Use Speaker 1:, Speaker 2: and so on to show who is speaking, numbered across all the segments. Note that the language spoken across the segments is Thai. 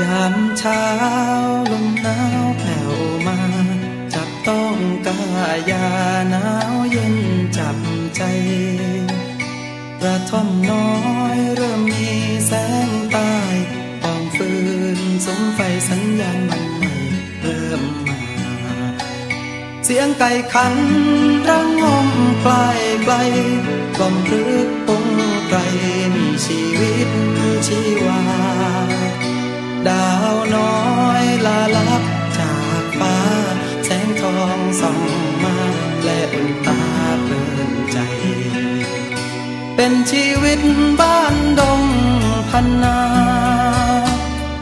Speaker 1: ยามเช้าลมหนาวแผ่วมาจับต้องกายาหนาวเย็นจับใจ ท่อมน้อยเริ่มมีแสงใต้ปองฟืนสมไฟสัญญาณมันใหม่เริ่มมา เสียงไก่ขันรังงมไกลไกลกล่อมรึกปงไกลมีชีวิตชีวา ดาวน้อยลาลับจากฟ้า แสงทองส่อง เป็นชีวิตบ้านดงพันนา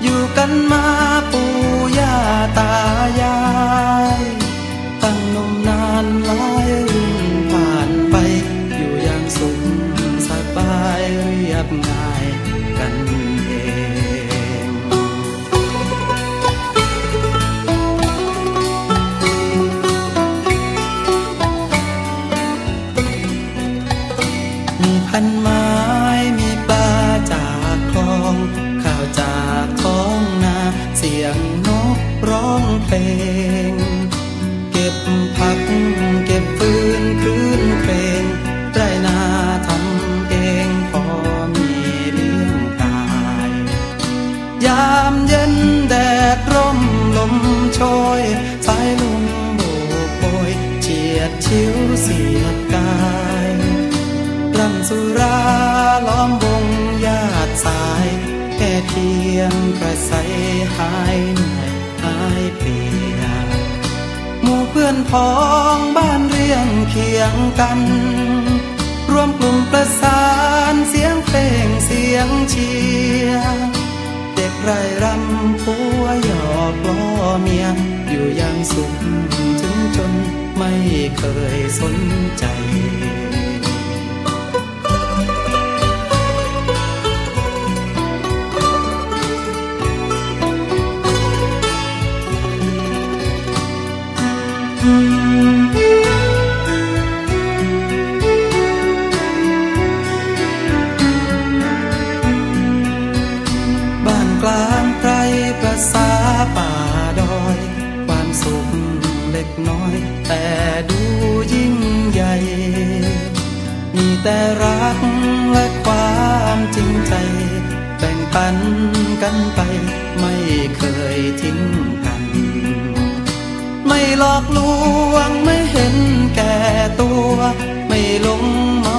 Speaker 1: อยู่กันมาปู่ย่าตายาย ตั้งนมนานหลาย พันไม้มีปลาจากคลอง ข้าวจากท้องนา เสียงนกร้องเพลง เก็บผักเก็บฟืนคืนเพลงไรนาทำเองพอมีเลี้ยงกาย ยามเย็นแดดร่มลมโชยสายลมโบกโบยเฉียดชิวเสียดกาย สุราล้อมวงญาติสาย แค่เพียงกระใสหายเหนื่อยหายเปียหมู่เพื่อนพ้องบ้านเรียงเคียงกัน รวมกลุ่มประสานเสียงเพลงเสียงเชียร์เด็กไรรำผัวหยอกล้อเมียอยู่อย่างสุขถึงจนไม่เคยสนใจ บ้านกลางไกลประสาป่าดอย ความสุขเล็กน้อย แต่ดูยิ่งใหญ่ มีแต่รักและความจริงใจ แบ่งปันกันไปไม่เคยทิ้งกัน ไม่หลอกลวงไม่เห็นแก่ตัว ไม่หลงเมา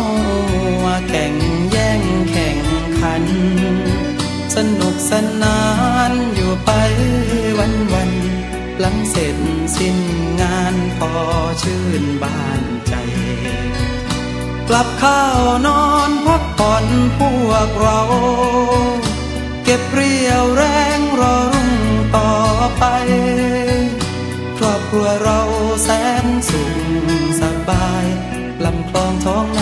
Speaker 1: แข่งแย่งแข่งขัน สนุกสนานอยู่ไปวันวันหลังเสร็จสิ้นงานพอชื่นบานใจ กลับข้าวนอนพักผ่อนพวกเรา เก็บเรียวแรง เราแสนสุขสบายลำคลองท้อง